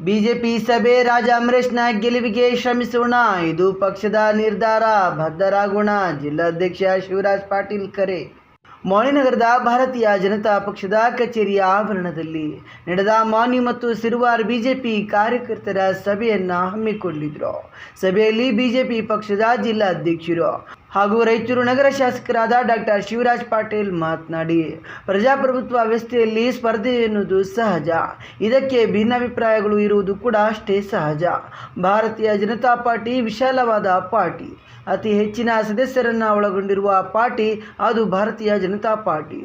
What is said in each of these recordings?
BJP ಸಭೆ ರಾಜ ಅಮರೇಶ್ ನಾಯ್ಕ ಗೆಲುವಿಗೆ ಶ್ರಮಿಸೋಣ. ಇದು ಪಕ್ಷದ ನಿರ್ಧಾರ. ಬದ್ಧರಾಗೋಣ ಜಿಲ್ಲಾಧ್ಯಕ್ಷ ಶಿವರಾಜ್ ಪಾಟೀಲ್ ಕರೆ. ಮೌಳಿನಗರದ ಭಾರತೀಯ ಜನತಾ ಪಕ್ಷದ ಕಚೇರಿಯ ಆವರಣದಲ್ಲಿ ನಡೆದ ಮಾನಿ ಮತ್ತು ಸಿರುವಾರ್ ಬಿಜೆಪಿ ಕಾರ್ಯಕರ್ತರ ಸಭೆಯನ್ನ ಹಮ್ಮಿಕೊಂಡಿದ್ರು ಸಭೆಯಲ್ಲಿ ಬಿಜೆಪಿ ಪಕ್ಷದ ಜಿಲ್ಲಾಧ್ಯಕ್ಷರು ಹಾಗೂ ರಾಯಚೂರು ನಗರ ಶಾಸಕರಾದ ಡಾಕ್ಟರ್ ಶಿವರಾಜ್ ಪಾಟೀಲ್ ಮಾತನಾಡಿ, ಪ್ರಜಾಪ್ರಭುತ್ವ ವ್ಯವಸ್ಥೆಯಲ್ಲಿ ಸ್ಪರ್ಧೆ ಎನ್ನುವುದು ಸಹಜ. ಇದಕ್ಕೆ ಭಿನ್ನಾಭಿಪ್ರಾಯಗಳು ಇರುವುದು ಕೂಡ ಅಷ್ಟೇ ಸಹಜ. ಭಾರತೀಯ ಜನತಾ ಪಾರ್ಟಿ ವಿಶಾಲವಾದ ಪಾರ್ಟಿ. ಅತಿ ಹೆಚ್ಚಿನ ಸದಸ್ಯರನ್ನು ಒಳಗೊಂಡಿರುವ ಪಾರ್ಟಿ ಅದು Bharatiya Janata party.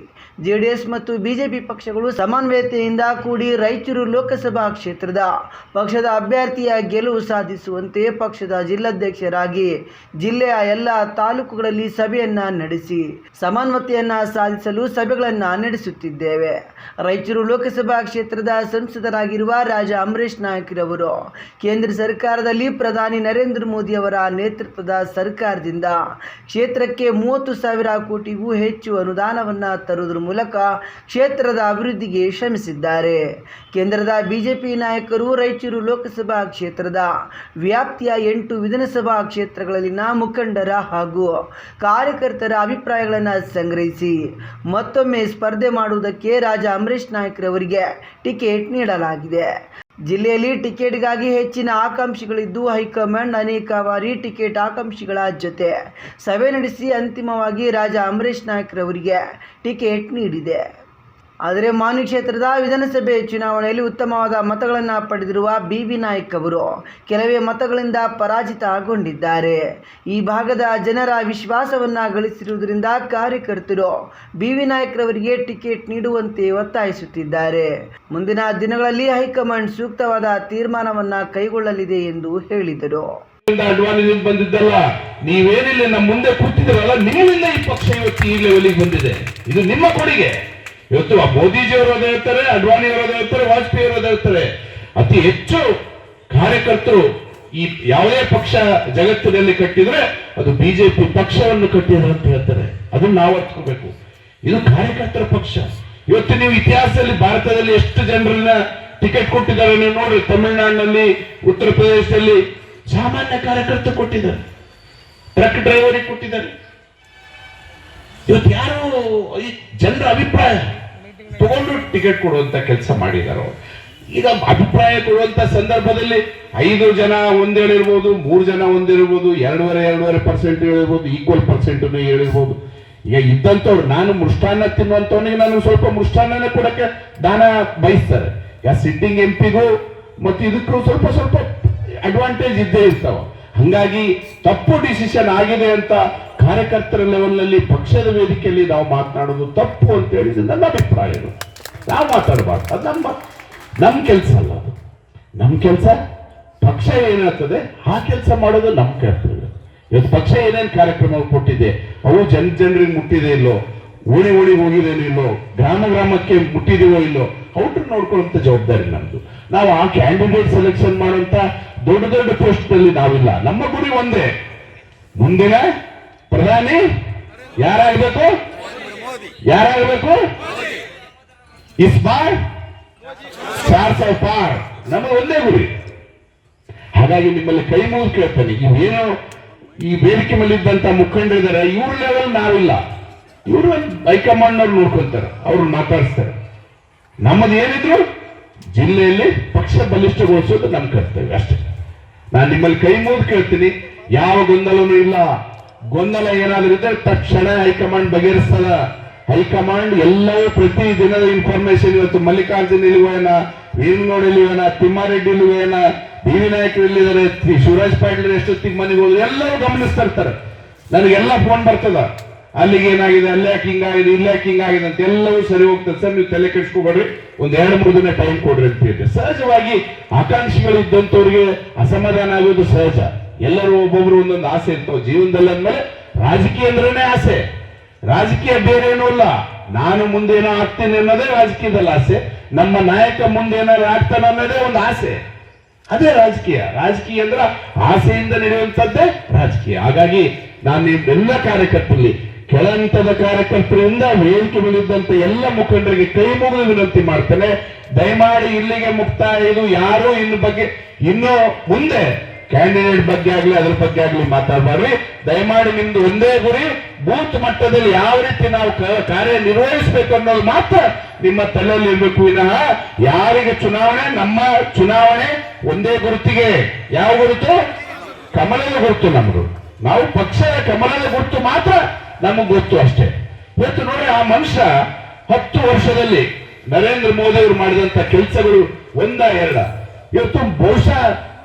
J D S ಮತ್ತು ಬಿಜೆಪಿ ಪಕ್ಷಗಳು ಸಮನ್ವಯತೆಯಿಂದ ಕೂಡಿ ರಾಯಚೂರು ಲೋಕಸಭಾ ಕ್ಷೇತ್ರದ ಪಕ್ಷದ ಅಭ್ಯರ್ಥಿಯ ಗೆಲುವು ಸಾಧಿಸುವಂತೆ ಪಕ್ಷದ ಜಿಲ್ಲಾಧ್ಯಕ್ಷರಾಗಿ ಜಿಲ್ಲೆಯ ಎಲ್ಲ ತಾಲೂಕುಗಳಲ್ಲಿ ಸಭೆಯನ್ನ ನಡೆಸಿ ಸಮಾನತೆಯನ್ನು ಸಾಧಿಸಲು ಸಭೆಗಳನ್ನು ನಡೆಸುತ್ತಿದ್ದೇವೆ. ರಾಯಚೂರು ಲೋಕಸಭಾ ಕ್ಷೇತ್ರದ ಸಂಸದರಾಗಿರುವ ರಾಜ ಅಮರೇಶ್ ನಾಯಕರವರು, ಕೇಂದ್ರ ಸರ್ಕಾರದಲ್ಲಿ ಪ್ರಧಾನಿ ನರೇಂದ್ರ ಮೋದಿ ಅವರ ನೇತೃತ್ವದ ಸರ್ಕಾರದಿಂದ ಕ್ಷೇತ್ರಕ್ಕೆ ಮೂವತ್ತು ಸಾವಿರ ಕೋಟಿಗೂ ಹೆಚ್ಚು ಅನುದಾನವನ್ನು ತರುವುದರ ಮೂಲಕ ಕ್ಷೇತ್ರದ ಅಭಿವೃದ್ಧಿಗೆ ಶ್ರಮಿಸಿದ್ದಾರೆ. ಕೇಂದ್ರದ ಬಿಜೆಪಿ ನಾಯಕರು ರಾಯಚೂರು ಲೋಕಸಭಾ ಕ್ಷೇತ್ರದ ವ್ಯಾಪ್ತಿಯ ಎಂಟು ವಿಧಾನಸಭಾ ಕ್ಷೇತ್ರಗಳಲ್ಲಿನ ಮುಖಂಡರ ಹಾಗೂ ಕಾರ್ಯಕರ್ತರ ಅಭಿಪ್ರಾಯಗಳನ್ನು ಸಂಗ್ರಹಿಸಿ ಮತ್ತೊಮ್ಮೆ ಸ್ಪರ್ಧೆ ಮಾಡುವುದಕ್ಕೆ ರಾಜ ಅಂಬರೀಷ್ ನಾಯ್ಕರವರಿಗೆ ಟಿಕೆಟ್ ನೀಡಲಾಗಿದೆ. ಜಿಲ್ಲೆಯಲ್ಲಿ ಟಿಕೆಟ್ಗಾಗಿ ಹೆಚ್ಚಿನ ಆಕಾಂಕ್ಷಿಗಳಿದ್ದು ಹೈಕಮಾಂಡ್ ಅನೇಕ ಬಾರಿ ಟಿಕೆಟ್ ಆಕಾಂಕ್ಷಿಗಳ ಜೊತೆ ಸಭೆ ನಡೆಸಿ ಅಂತಿಮವಾಗಿ ರಾಜ ಅಂಬರೀಷ್ ನಾಯ್ಕರವರಿಗೆ ಟಿಕೆಟ್ ನೀಡಿದೆ. ಆದರೆ ಮಾನ್ಯ ಕ್ಷೇತ್ರದ ವಿಧಾನಸಭೆ ಚುನಾವಣೆಯಲ್ಲಿ ಉತ್ತಮವಾದ ಮತಗಳನ್ನು ಪಡೆದಿರುವ ಬಿ ವಿ ನಾಯಕ್ ಅವರು ಕೆಲವೇ ಮತಗಳಿಂದ ಪರಾಜಿತಗೊಂಡಿದ್ದಾರೆ. ಈ ಭಾಗದ ಜನರ ವಿಶ್ವಾಸವನ್ನು ಗಳಿಸಿರುವುದರಿಂದ ಕಾರ್ಯಕರ್ತರು ಬಿ ವಿ ನಾಯಕ್ರವರಿಗೆ ಟಿಕೆಟ್ ನೀಡುವಂತೆ ಒತ್ತಾಯಿಸುತ್ತಿದ್ದಾರೆ. ಮುಂದಿನ ದಿನಗಳಲ್ಲಿ ಹೈಕಮಾಂಡ್ ಸೂಕ್ತವಾದ ತೀರ್ಮಾನವನ್ನು ಕೈಗೊಳ್ಳಲಿದೆ ಎಂದು ಹೇಳಿದರು. ಬಂದಿದ್ದಲ್ಲ, ನೀವೇನಿಲ್ಲ ಮುಂದೆ ಕೂತಿದ್ರಲ್ಲ ನಿಮ್ಮಿಂದ ಈ ಪಕ್ಷ ಇವತ್ತು ಈ ಬಂದಿದೆ. ಇದು ನಿಮ್ಮ ಕೊಡುಗೆ. ಇವತ್ತು ಮೋದಿಜಿಯವರು ಅದೇ ಹೇಳ್ತಾರೆ ಅಡ್ವಾಣಿಯವರು ಅದೇ ಹೇಳ್ತಾರೆ, ವಾಜಪೇಯಿ ಅವರು ಅದೇ ಹೇಳ್ತಾರೆ. ಅತಿ ಹೆಚ್ಚು ಕಾರ್ಯಕರ್ತರು ಈ ಯಾವುದೇ ಪಕ್ಷ ಜಗತ್ತಿನಲ್ಲಿ ಕಟ್ಟಿದ್ರೆ ಅದು ಬಿಜೆಪಿ ಪಕ್ಷವನ್ನು ಕಟ್ಟಿದ್ರು ಅಂತ ಹೇಳ್ತಾರೆ. ಅದನ್ನ ನಾವು ಅರ್ಥಕೋಬೇಕು ಇದು ಕಾರ್ಯಕರ್ತರ ಪಕ್ಷ. ಇವತ್ತು ನೀವು ಇತಿಹಾಸದಲ್ಲಿ ಭಾರತದಲ್ಲಿ ಎಷ್ಟು ಜನರನ್ನ ಟಿಕೆಟ್ ಕೊಟ್ಟಿದ್ದಾರೆ ನೀವು ನೋಡಿ ತಮಿಳುನಾಡಿನಲ್ಲಿ, ಉತ್ತರ ಪ್ರದೇಶದಲ್ಲಿ ಸಾಮಾನ್ಯ ಕಾರ್ಯಕರ್ತ ಕೊಟ್ಟಿದ್ದಾರೆ. ಟ್ರಕ್ ಡ್ರೈವರಿಗೆ ಕೊಟ್ಟಿದ್ದಾರೆ. ಇವತ್ತು ಯಾರು ಈ ಜನರ ಅಭಿಪ್ರಾಯ ತಗೊಂಡು ಟಿಕೆಟ್ ಕೊಡುವಂತ ಕೆಲಸ ಮಾಡಿದಾರೋ. ಈಗ ಅಭಿಪ್ರಾಯ ಕೊಡುವಂತ ಸಂದರ್ಭದಲ್ಲಿ ಐದು ಜನ ಒಂದೇಳಿರ್ಬೋದು, ಮೂರು ಜನ ಒಂದಿರ್ಬೋದು, ಎರಡೂವರೆ ಎರಡೂವರೆ ಪರ್ಸೆಂಟ್ ಹೇಳಿರ್ಬೋದು, ಈಕ್ವಲ್ ಪರ್ಸೆಂಟ್ ಹೇಳಿರ್ಬೋದು. ಈಗ ಇದ್ದಂಥವ್ರು ನಾನು ಮೃಷ್ಟಾನ್ನ ತಿನ್ನುವಂಥವನಿಗೆ ನಾನು ಸ್ವಲ್ಪ ಮೃಷ್ಟಾನ್ನ ಕೊಡಕ್ಕೆ ದಾನ ಬಯಸ್ತಾರೆ. ಯಾ ಸಿಟ್ಟಿಂಗ್ ಎಂ ಪಿಗೂ ಮತ್ತು ಇದಕ್ಕೂ ಸ್ವಲ್ಪ ಸ್ವಲ್ಪ ಅಡ್ವಾಂಟೇಜ್ ಇದ್ದೇ ಇರ್ತಾವ. ಹಂಗಾಗಿ ತಪ್ಪು ಡಿಸಿಷನ್ ಆಗಿದೆ ಅಂತ ಕಾರ್ಯಕರ್ತರ ಲೆವೆಲ್ನಲ್ಲಿ ಪಕ್ಷದ ವೇದಿಕೆಯಲ್ಲಿ ನಾವು ಮಾತನಾಡೋದು ತಪ್ಪು ಅಂತ ಹೇಳಿದ್ರೆ ನನ್ನ ಅಭಿಪ್ರಾಯ ಇದು. ನಾವು ಮಾತಾಡಬಾರ್ದು. ಅದು ನಮ್ಮ ನಮ್ಮ ಕೆಲಸ ಅಲ್ಲ ಅದು. ನಮ್ಮ ಕೆಲಸ ಪಕ್ಷ ಏನಾಗ್ತದೆ? ಆ ಕೆಲಸ ಮಾಡೋದು ನಮ್ಮ ಕರ್ತವ್ಯ. ಇವತ್ತು ಪಕ್ಷ ಏನೇನು ಕಾರ್ಯಕ್ರಮ ಕೊಟ್ಟಿದೆ? ಅವು ಜನ, ಜನರಿಗೆ ಮುಟ್ಟಿದೆ ಇಲ್ಲೋ? ಓಡಿ ಓಡಿ ಹೋಗಿದೇನೋ ಇಲ್ಲೋ? ಗ್ರಾಮ, ಗ್ರಾಮಕ್ಕೆ ಮುಟ್ಟಿದೀವೋ ಇಲ್ಲೋ? ಔಟ್ರ್ ನೋಡ್ಕೊಳ್ಳುವಂತ ಜವಾಬ್ದಾರಿ ನಮ್ದು. ನಾವು ಆ ಕ್ಯಾಂಡಿಡೇಟ್ ಸೆಲೆಕ್ಷನ್ ಮಾಡುವಂತ ದೊಡ್ಡ ದೊಡ್ಡ ಪೋಸ್ಟ್ನಲ್ಲಿ ನಾವಿಲ್ಲ. ನಮ್ಮ ಗುರಿ ಒಂದೇ. ಮುಂದಿನ ಪ್ರಧಾನಿ ಯಾರಾಗಬೇಕು? ಯಾರಾಗಬೇಕು? ಇಸ್ ಬಾರ್ ಸ್ಟಾರ್ಸ್ ಆಫ್ ಪಾರ್ ನಮ್ಮ ಒಂದೇ ಗುರಿ. ಹಾಗಾಗಿ ನಿಮ್ಮಲ್ಲಿ ಕೈ ಮುಗಿದು ಕೇಳ್ತಾನೆ. ಇವೇನು ಈ ವೇದಿಕೆ ಮೇಲೆ ಇದ್ದಂತ ಮುಖಂಡರಿದ್ದಾರೆ, ಇವ್ರ ಲೆವೆಲ್ ನಾವಿಲ್ಲ. ಇವರು ಹೈಕಮಾಂಡ್ ಅವ್ರು ನೋಡ್ಕೊಂತಾರೆ, ಅವ್ರು ಮಾತಾಡಿಸ್ತಾರೆ. ನಮ್ಮದು ಏನಿದ್ರು ಜಿಲ್ಲೆಯಲ್ಲಿ ಪಕ್ಷ ಬಲಿಷ್ಠಗೊಳಿಸೋದು ನಮ್ಮ ಕರ್ತವ್ಯ ಅಷ್ಟೇ. ನಾನು ನಿಮ್ಮಲ್ಲಿ ಕೈ ಮುಗಿದು ಕೇಳ್ತೀನಿ. ಯಾವ ಗೊಂದಲನೂ ಇಲ್ಲ. ಗೊಂದಲ ಏನಾದ್ರೂ ಇದ್ರೆ ತಕ್ಷಣ ಹೈಕಮಾಂಡ್ ಬಗೆಹರಿಸ್ತದ. ಹೈಕಮಾಂಡ್ ಎಲ್ಲವೂ ಪ್ರತಿ ದಿನದ ಇನ್ಫಾರ್ಮೇಶನ್ ಇವತ್ತು ಮಲ್ಲಿಕಾರ್ಜುನ್ ಇಲ್ವೇನ ವೀರನಗೌಡ ಇಲ್ವೇನ ತಿಮ್ಮಾರೆಡ್ಡಿ ಇಲ್ವೇನ ಬಿ ವಿ ನಾಯಕರು ಇಲ್ಲಿದ್ದಾರೆ ಶಿವರಾಜ್ ಪಾಟೀಲ್ ಎಷ್ಟೊತ್ತಿಗೆ ಮನೆಗೆ ಹೋದ್ರು ಎಲ್ಲರೂ ಗಮನಿಸ್ತಾ ಇರ್ತಾರೆ. ನನಗೆಲ್ಲ ಫೋನ್ ಬರ್ತದ. ಅಲ್ಲಿಗೆ ಏನಾಗಿದೆ? ಅಲ್ಲಿ ಯಾಕೆ ಹಿಂಗಾಗಿದೆ? ಇಲ್ಲಿ ಯಾಕೆ ಹಿಂಗಾಗಿದೆ ಅಂತ ಎಲ್ಲವೂ ಸರಿ ಹೋಗ್ತದೆ. ಸರ್, ನೀವು ತಲೆ ಕೆಡಿಸ್ಕೋಬೇಡ್ರಿ. ಒಂದ್ ಎರಡು ಮೂರು ದಿನ ಟೈಮ್ ಕೊಡ್ರಿ ಅಂತ ಹೇಳಿದೆ ಸಹಜವಾಗಿ ಆಕಾಂಕ್ಷಿಗಳು ಇದ್ದಂಥವ್ರಿಗೆ ಅಸಮಾಧಾನ ಆಗೋದು ಸಹಜ. ಎಲ್ಲರೂ ಒಬ್ಬೊಬ್ರು ಒಂದೊಂದು ಆಸೆ ಇರ್ತಾವ. ಜೀವನದಲ್ಲಿ ಅಂದ್ಮೇಲೆ ರಾಜಕೀಯ ಅಂದ್ರೇನೆ ಆಸೆ. ರಾಜಕೀಯ ಬೇರೆ ಏನೂ ಇಲ್ಲ. ನಾನು ಮುಂದೇನೋ ಆಗ್ತೇನೆ ಅನ್ನೋದೇ ರಾಜಕೀಯದಲ್ಲಿ ಆಸೆ. ನಮ್ಮ ನಾಯಕ ಮುಂದೆ ಏನಾದ್ರು ಆಗ್ತಾನೆ ಅನ್ನೋದೇ ಒಂದು ಆಸೆ. ಅದೇ ರಾಜಕೀಯ. ರಾಜಕೀಯ ಅಂದ್ರೆ ಆಸೆಯಿಂದ ನಡೆಯುವಂತದ್ದೇ ರಾಜಕೀಯ. ಹಾಗಾಗಿ ನಾನು ಎಲ್ಲ ಕಾರ್ಯಕರ್ತರಲ್ಲಿ ಕೆಳಹಂತದ ಕಾರ್ಯಕರ್ತರಿಂದ ವೇದಿಕೆ ಬೀಳಿದ್ದಂತೆ ಎಲ್ಲ ಮುಖಂಡರಿಗೆ ಕೈ ಮುಗಿದು ವಿನಂತಿ ಮಾಡ್ತೇನೆ. ದಯಮಾಡಿ ಇಲ್ಲಿಗೆ ಮುಕ್ತಾಯ ಇದು ಯಾರು ಇನ್ನು ಬಗ್ಗೆ, ಇನ್ನು ಮುಂದೆ ಕ್ಯಾಂಡಿಡೇಟ್ ಬಗ್ಗೆ ಆಗ್ಲಿ, ಅದ್ರ ಬಗ್ಗೆ ಆಗ್ಲಿ ಮಾತಾಡಬಾರ್ರಿ ದಯಮಾಡಿ ನಿಮ್ದು ಒಂದೇ ಗುರಿ, ಬೂತ್ ಮಟ್ಟದಲ್ಲಿ ಯಾವ ರೀತಿ ನಾವು ಕಾರ್ಯನಿರ್ವಹಿಸಬೇಕು ಕಾರ್ಯ ನಿರ್ವಹಿಸಬೇಕು ಅನ್ನೋದು ಮಾತ್ರ ನಿಮ್ಮ ತಲೆಯಲ್ಲಿ ಇರಬೇಕು. ವಿನಃ ಯಾರಿಗೆ ಚುನಾವಣೆ, ನಮ್ಮ ಚುನಾವಣೆ ಒಂದೇ ಗುರುತಿಗೆ ಯಾವ ಗುರುತು? ಕಮಲದ ಗುರುತು ನಮ್ದು. ನಾವು ಪಕ್ಷದ ಕಮಲದ ಗುರುತು ಮಾತ್ರ ನಮಗೆ ಗೊತ್ತು ಅಷ್ಟೇ. ಇವತ್ತು ನೋಡಿ ಆ ಮನುಷ್ಯ ಹತ್ತು ವರ್ಷದಲ್ಲಿ ನರೇಂದ್ರ ಮೋದಿ ಅವರು ಮಾಡಿದಂತ ಕೆಲಸಗಳು ಒಂದ ಎರಡ. ಇವತ್ತು ಬಹುಶಃ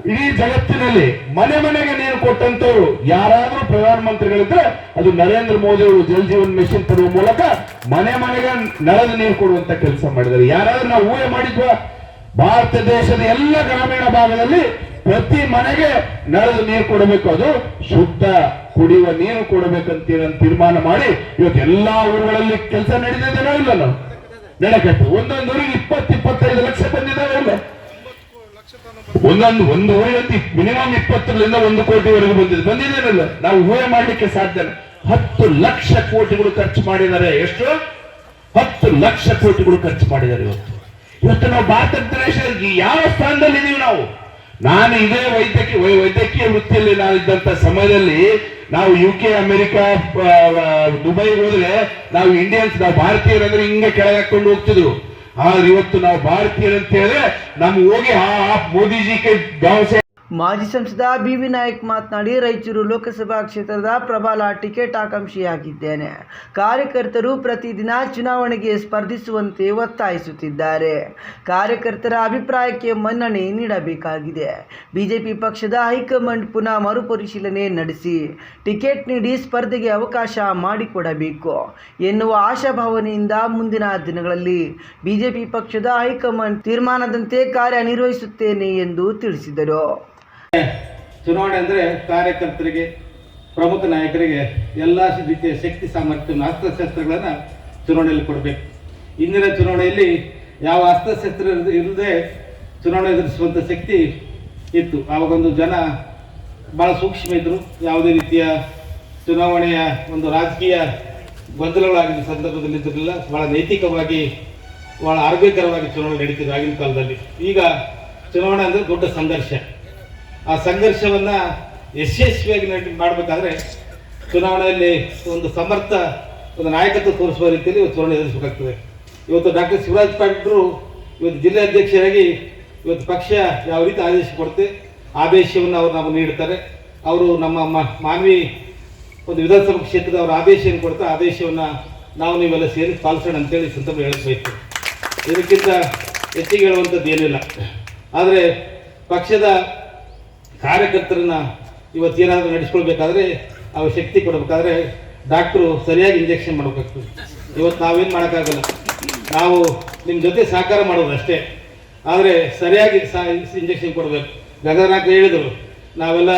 ಇಡೀ ಜಗತ್ತಿನಲ್ಲಿ ಮನೆ ಮನೆಗೆ ನೀರು ಕೊಟ್ಟಂತವ್ರು ಯಾರಾದ್ರೂ ಪ್ರಧಾನಮಂತ್ರಿಗಳಿದ್ರೆ ಅದು ನರೇಂದ್ರ ಮೋದಿ ಅವರು ಜಲ್ ಜೀವನ್ ಮಿಷನ್ ತರುವ ಮೂಲಕ ಮನೆ ಮನೆಗೆ ನಳದ ನೀರು ಕೊಡುವಂತ ಕೆಲಸ ಮಾಡಿದ್ದಾರೆ. ಯಾರಾದ್ರೂ ನಾವು ಊಹೆ ಮಾಡಿದ್ವಾ? ಭಾರತ ದೇಶದ ಎಲ್ಲ ಗ್ರಾಮೀಣ ಭಾಗದಲ್ಲಿ ಪ್ರತಿ ಮನೆಗೆ ನಳದ ನೀರು ಕೊಡಬೇಕು. ಅದು ಶುದ್ಧ ಕುಡಿಯುವ ನೀರು ಕೊಡಬೇಕಂತ ತೀರ್ಮಾನ ಮಾಡಿ ಇವತ್ತು ಎಲ್ಲಾ ಊರುಗಳಲ್ಲಿ ಕೆಲಸ ನಡೀತಿದ್ದೇನೋ ಇಲ್ಲ ನಾವು. ನಡೆಕಟ್ಟು ಒಂದೊಂದು ಊರಿಗೆ ಇಪ್ಪತ್ತು, ಇಪ್ಪತ್ತೈದು ಲಕ್ಷ ಬಂದಿದ್ದಾವೆ ಇಲ್ಲ ಒಂದೊಂದು, ಒಂದು ಊರಿಗೆ ಮಿನಿಮಮ್ ಇಪ್ಪತ್ತರಿಂದ ಒಂದು ಕೋಟಿವರೆಗೂ ಬಂದಿದೆ. ಬಂದಿದ್ದೇನಲ್ಲ, ನಾವು ಊಹೆ ಮಾಡ್ಲಿಕ್ಕೆ ಸಾಧ್ಯ. ಹತ್ತು ಲಕ್ಷ ಕೋಟಿಗಳು ಖರ್ಚು ಮಾಡಿದ್ದಾರೆ. ಎಷ್ಟು? ಹತ್ತು ಲಕ್ಷ ಕೋಟಿಗಳು ಖರ್ಚು ಮಾಡಿದ್ದಾರೆ ಇವತ್ತು. ಇವತ್ತು ನಾವು ಭಾರತ ದೇಶ ಯಾವ ಸ್ಥಾನದಲ್ಲಿ ಇದೀವಿ ನಾವು? ನಾನು ಇದೇ ವೈದ್ಯಕೀಯ ವೈದ್ಯಕೀಯ ವೃತ್ತಿಯಲ್ಲಿ ನಾನು ಇದ್ದಂತ ಸಮಯದಲ್ಲಿ ನಾವು ಯು ಕೆ ಅಮೆರಿಕ ದುಬೈಗೆ ಹೋದ್ರೆ ನಾವು ಇಂಡಿಯನ್ಸ್ ನಾವು ಭಾರತೀಯರಂದ್ರೆ ಹಿಂಗೆ ಕೆಳಗೆ ಹಾಕೊಂಡು ಹೋಗ್ತಿದ್ರು. ಆದ್ರೆ ಇವತ್ತು ನಾವು ಭಾರತೀಯರು ಅಂತ ಹೇಳಿದ್ರೆ ನಮ್ಗೆ ಹೋಗಿ, ಆ ಮೋದಿಜಿ ಕೈ ಗಾಂವ್ ಮಾಜಿ ಸಂಸದ ಬಿ ವಿ ನಾಯಕ್ ಮಾತನಾಡಿ ರಾಯಚೂರು ಲೋಕಸಭಾ ಕ್ಷೇತ್ರದ ಪ್ರಬಲ ಟಿಕೆಟ್ ಆಕಾಂಕ್ಷಿಯಾಗಿದ್ದೇನೆ ಕಾರ್ಯಕರ್ತರು ಪ್ರತಿದಿನ ಚುನಾವಣೆಗೆ ಸ್ಪರ್ಧಿಸುವಂತೆ ಒತ್ತಾಯಿಸುತ್ತಿದ್ದಾರೆ. ಕಾರ್ಯಕರ್ತರ ಅಭಿಪ್ರಾಯಕ್ಕೆ ಮನ್ನಣೆ ನೀಡಬೇಕಾಗಿದೆ. ಬಿಜೆಪಿ ಪಕ್ಷದ ಹೈಕಮಾಂಡ್ ಪುನಃ ಮರುಪರಿಶೀಲನೆ ನಡೆಸಿ, ಟಿಕೆಟ್ ನೀಡಿ ಸ್ಪರ್ಧೆಗೆ ಅವಕಾಶ ಮಾಡಿಕೊಡಬೇಕು ಎನ್ನುವ ಆಶಾಭಾವನೆಯಿಂದ ಮುಂದಿನ ದಿನಗಳಲ್ಲಿ ಬಿಜೆಪಿ ಪಕ್ಷದ ಹೈಕಮಾಂಡ್ ತೀರ್ಮಾನದಂತೆ ಕಾರ್ಯನಿರ್ವಹಿಸುತ್ತೇನೆ ಎಂದು ತಿಳಿಸಿದರು. ಚುನಾವಣೆ ಅಂದರೆ ಕಾರ್ಯಕರ್ತರಿಗೆ, ಪ್ರಮುಖ ನಾಯಕರಿಗೆ ಎಲ್ಲ ರೀತಿಯ ಶಕ್ತಿ, ಸಾಮರ್ಥ್ಯ, ಅಸ್ತ್ರಶಸ್ತ್ರಗಳನ್ನು ಚುನಾವಣೆಯಲ್ಲಿ ಕೊಡಬೇಕು. ಇಂದಿನ ಚುನಾವಣೆಯಲ್ಲಿ ಯಾವ ಅಸ್ತ್ರಶಸ್ತ್ರ ಇಲ್ಲದೆ ಚುನಾವಣೆ ಎದುರಿಸುವಂಥ ಶಕ್ತಿ ಇತ್ತು. ಆವಾಗೊಂದು ಜನ ಭಾಳ ಸೂಕ್ಷ್ಮ ಇದ್ದರು ಯಾವುದೇ ರೀತಿಯ ಚುನಾವಣೆಯ ಒಂದು ರಾಜಕೀಯ ಗೊಂದಲಗಳಾಗಿದ್ದ ಸಂದರ್ಭದಲ್ಲಿ ಇದ್ದಿರಲಿಲ್ಲ ಭಾಳ ನೈತಿಕವಾಗಿ ಭಾಳ ಆರೋಗ್ಯಕರವಾಗಿ ಚುನಾವಣೆ ನಡೀತಿದ್ರು ಆಗಿನ ಕಾಲದಲ್ಲಿ. ಈಗ ಚುನಾವಣೆ ಅಂದರೆ ದೊಡ್ಡ ಸಂಘರ್ಷ. ಆ ಸಂಘರ್ಷವನ್ನ ಯಶಸ್ವಿಯಾಗಿ ಮಾಡಬೇಕಾದ್ರೆ ಚುನಾವಣೆಯಲ್ಲಿ ಒಂದು ಸಮರ್ಥ, ಒಂದು ನಾಯಕತ್ವ ತೋರಿಸುವ ರೀತಿಯಲ್ಲಿ ಚುನಾವಣೆ ಎದುರಿಸಬೇಕಾಗ್ತದೆ. ಇವತ್ತು ಡಾಕ್ಟರ್ ಶಿವರಾಜ್ ಪಾಟೀಲ್ರು ಇವತ್ತು ಜಿಲ್ಲೆ ಅಧ್ಯಕ್ಷರಾಗಿ ಇವತ್ತು ಪಕ್ಷ ಯಾವ ರೀತಿ ಆದೇಶ ಕೊಡುತ್ತೆ, ಆದೇಶವನ್ನು ಅವರು ನಮಗೆ ನೀಡ್ತಾರೆ. ಅವರು ನಮ್ಮ ಮಾನವಿ ಒಂದು ವಿಧಾನಸಭಾ ಕ್ಷೇತ್ರದ ಅವರ ಆದೇಶ ಏನು ಕೊಡ್ತಾರೆ. ಆದೇಶವನ್ನು ನಾವು ನೀವೆಲ್ಲ ಸೇರಿ ಪಾಲಿಸೋಣ ಅಂತೇಳಿ ಸಂದರ್ಭ ಹೇಳಬೇಕು ಇದಕ್ಕಿಂತ ಹೆಚ್ಚಿಗೆ ಹೇಳುವಂಥದ್ದು ಏನಿಲ್ಲ. ಆದರೆ ಪಕ್ಷದ ಕಾರ್ಯಕರ್ತರನ್ನ ಇವತ್ತು ಏನಾದರೂ ನಡೆಸ್ಕೊಳ್ಬೇಕಾದ್ರೆ ಅವ್ರ ಶಕ್ತಿ ಕೊಡಬೇಕಾದ್ರೆ ಡಾಕ್ಟ್ರು ಸರಿಯಾಗಿ ಇಂಜೆಕ್ಷನ್ ಮಾಡಬೇಕಾಗ್ತದೆ. ಇವತ್ತು ನಾವೇನು ಮಾಡೋಕ್ಕಾಗಲ್ಲ. ನಾವು ನಿಮ್ಮ ಜೊತೆ ಸಹಕಾರ ಮಾಡೋದು ಅಷ್ಟೇ. ಆದರೆ ಸರಿಯಾಗಿ ಇಂಜೆಕ್ಷನ್ ಕೊಡಬೇಕು. ಗಗನಾಕ ಹೇಳಿದರು. ನಾವೆಲ್ಲ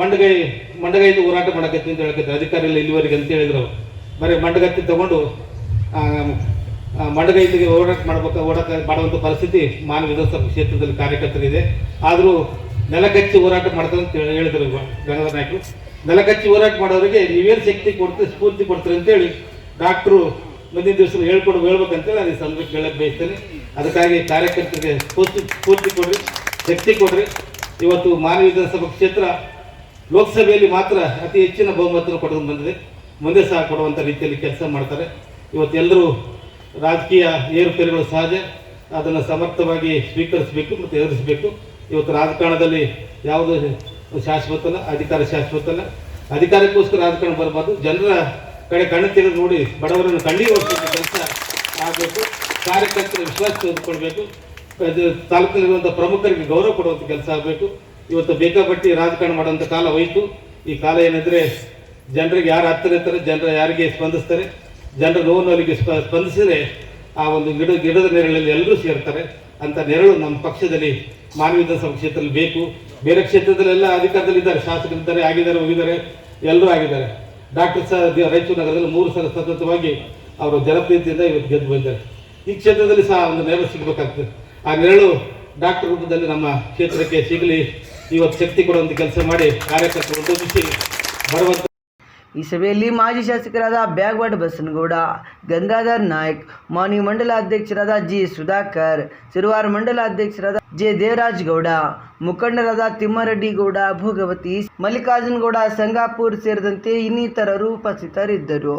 ಮಂಡಗೈ, ಮಂಡಗೈದು ಹೋರಾಟ ಮಾಡಕತ್ತಿ ಅಂತ ಹೇಳ್ಕತ್ತೆ ಅಧಿಕಾರಿಗಳು ಇಲ್ಲಿವರೆಗೆ ಅಂತ ಹೇಳಿದ್ರು. ಬರೀ ಮಂಡಗತ್ತಿ ತಗೊಂಡು ಆ, ಓಡಾಟ ಮಾಡಬೇಕು ಓಡಾಟ ಮಾಡುವಂಥ ಪರಿಸ್ಥಿತಿ ಮಾನವ ವಿಧಾನಸಭಾ ಕ್ಷೇತ್ರದಲ್ಲಿ ಕಾರ್ಯಕರ್ತರಿದೆ ಆದರೂ ನೆಲಕಚ್ಚಿ ಹೋರಾಟ ಮಾಡ್ತಾರೆ ಅಂತ ಹೇಳಿದರು ಗಂಗಾಧರ ನೆಲಗಚ್ಚಿ ನೆಲಕಚ್ಚಿ ಹೋರಾಟ ಮಾಡೋರಿಗೆ ನೀವೇನು ಶಕ್ತಿ ಕೊಡ್ತೀರಿ ಸ್ಫೂರ್ತಿ ಕೊಡ್ತೀರಿ ಅಂತೇಳಿ ಡಾಕ್ಟ್ರು ಮುಂದಿನ ದಿವಸ ಹೇಳ್ಕೊಡು ಹೇಳ್ಬೇಕಂತೇಳಿ ನಾನು ಈ ಸಂದರ್ಭಕ್ಕೆ ಹೇಳಕ್ಕೆ ಬಯಸ್ತೇನೆ. ಅದಕ್ಕಾಗಿ ಕಾರ್ಯಕರ್ತರಿಗೆ ಸ್ಫೂರ್ತಿ ಸ್ಫೂರ್ತಿ ಕೊಡ್ರಿ ಶಕ್ತಿ ಕೊಡ್ರಿ. ಇವತ್ತು ಮಾನವ ವಿಧಾನಸಭಾ ಕ್ಷೇತ್ರ ಲೋಕಸಭೆಯಲ್ಲಿ ಮಾತ್ರ ಅತಿ ಹೆಚ್ಚಿನ ಬಹುಮತ ಪಡೆದು ಬಂದಿದೆ. ಮುಂದೆ ಸಹ ಕೊಡುವಂಥ ರೀತಿಯಲ್ಲಿ ಕೆಲಸ ಮಾಡ್ತಾರೆ. ಇವತ್ತೆಲ್ಲರೂ ರಾಜಕೀಯ ಏರುಪೇರುಗಳು ಸಹಜ. ಅದನ್ನು ಸಮರ್ಥವಾಗಿ ಸ್ವೀಕರಿಸಬೇಕು ಮತ್ತು ಎದುರಿಸಬೇಕು. ಇವತ್ತು ರಾಜಕಾರಣದಲ್ಲಿ ಯಾವುದು ಶಾಶ್ವತನ, ಅಧಿಕಾರ ಶಾಶ್ವತ ಅಲ್ಲ ಅಧಿಕಾರಕ್ಕೋಸ್ಕರ ರಾಜಕಾರಣ ಬರಬಾರ್ದು. ಜನರ ಕಡೆ ಕಣ್ಣು ತೆಗೆದು ನೋಡಿ ಬಡವರನ್ನು ಕಣ್ಣೀರು ಒರೆಸುವಂಥ ಕೆಲಸ ಆಗಬೇಕು. ಕಾರ್ಯಕರ್ತರ ವಿಶ್ವಾಸ ತೆಗೆದುಕೊಳ್ಬೇಕು. ತಾಲೂಕಿನಲ್ಲಿರುವಂಥ ಪ್ರಮುಖರಿಗೆ ಗೌರವ ಕೊಡುವಂಥ ಕೆಲಸ ಆಗಬೇಕು. ಇವತ್ತು ಬೇಕಾಪಟ್ಟಿ ರಾಜಕಾರಣ ಮಾಡುವಂಥ ಕಾಲ ಹೋಯಿತು. ಈ ಕಾಲ ಏನೆಂದರೆ ಜನರಿಗೆ ಯಾರು ಹತ್ತಿರ ಇರ್ತಾರೆ, ಜನರ ಯಾರಿಗೆ ಸ್ಪಂದಿಸ್ತಾರೆ ಜನರ ನೋವು ಸ್ಪ, ಸ್ಪಂದಿಸಿದರೆ ಆ ಒಂದು ಗಿಡ, ಗಿಡದ ನೆರಳಲ್ಲಿ ಎಲ್ಲರೂ ಸೇರ್ತಾರೆ. ಅಂತ ನೆರಳು ನಮ್ಮ ಪಕ್ಷದಲ್ಲಿ ಮಾನವ ವಿಧಾನಸಭಾ ಕ್ಷೇತ್ರದಲ್ಲಿ ಬೇಕು. ಬೇರೆ ಕ್ಷೇತ್ರದಲ್ಲೆಲ್ಲ ಅಧಿಕಾರದಲ್ಲಿದ್ದಾರೆ, ಶಾಸಕರಿದ್ದಾರೆ, ಆಗಿದ್ದಾರೆ, ಹೋಗಿದ್ದಾರೆ, ಎಲ್ಲರೂ ಆಗಿದ್ದಾರೆ. ಡಾಕ್ಟರ್ ದಿ- ರಾಯಚೂರು ನಗರದಲ್ಲಿ ಮೂರು ಸಲ ಸತತವಾಗಿ ಅವರು ಜನಪ್ರಿಯತೆಯಿಂದ ಇವತ್ತು ಗೆದ್ದು ಬಂದಿದ್ದಾರೆ. ಈ ಕ್ಷೇತ್ರದಲ್ಲಿ ಸಹ ಒಂದು ನೆರಳು ಸಿಗಬೇಕಾಗ್ತದೆ. ಆ ನೆರಳು ಡಾಕ್ಟರ್ ರೂಪದಲ್ಲಿ ನಮ್ಮ ಕ್ಷೇತ್ರಕ್ಕೆ ಸಿಗಲಿ. ಇವತ್ತು ಶಕ್ತಿ ಕೊಡುವಂಥ ಕೆಲಸ ಮಾಡಿ ಕಾರ್ಯಕರ್ತರು ಉದ್ದೇಶಿಸಿ ಬರುವಂಥ ಈ ಸಭೆಯಲ್ಲಿ ಮಾಜಿ ಶಾಸಕರಾದ ಬ್ಯಾಗ್ವಾಡ್ ಬಸನಗೌಡ, ಗಂಗಾಧರ್ ನಾಯ್ಕ್ ಮಾನಿ ಮಂಡಲ ಅಧ್ಯಕ್ಷರಾದ ಜಿ ಸುಧಾಕರ್, ಸಿರುವಾರ ಮಂಡಲ ಅಧ್ಯಕ್ಷರಾದ ಜೆ ದೇವರಾಜ್ ಗೌಡ ಮುಖಂಡರಾದ ತಿಮ್ಮಾರೆಡ್ಡಿ ಗೌಡ ಭೋಗವತಿ ಮಲ್ಲಿಕಾರ್ಜುನ್ ಗೌಡ ಸಂಗಾಪುರ್ ಸೇರಿದಂತೆ ಇನ್ನಿತರರು ಉಪಸ್ಥಿತರಿದ್ದರು.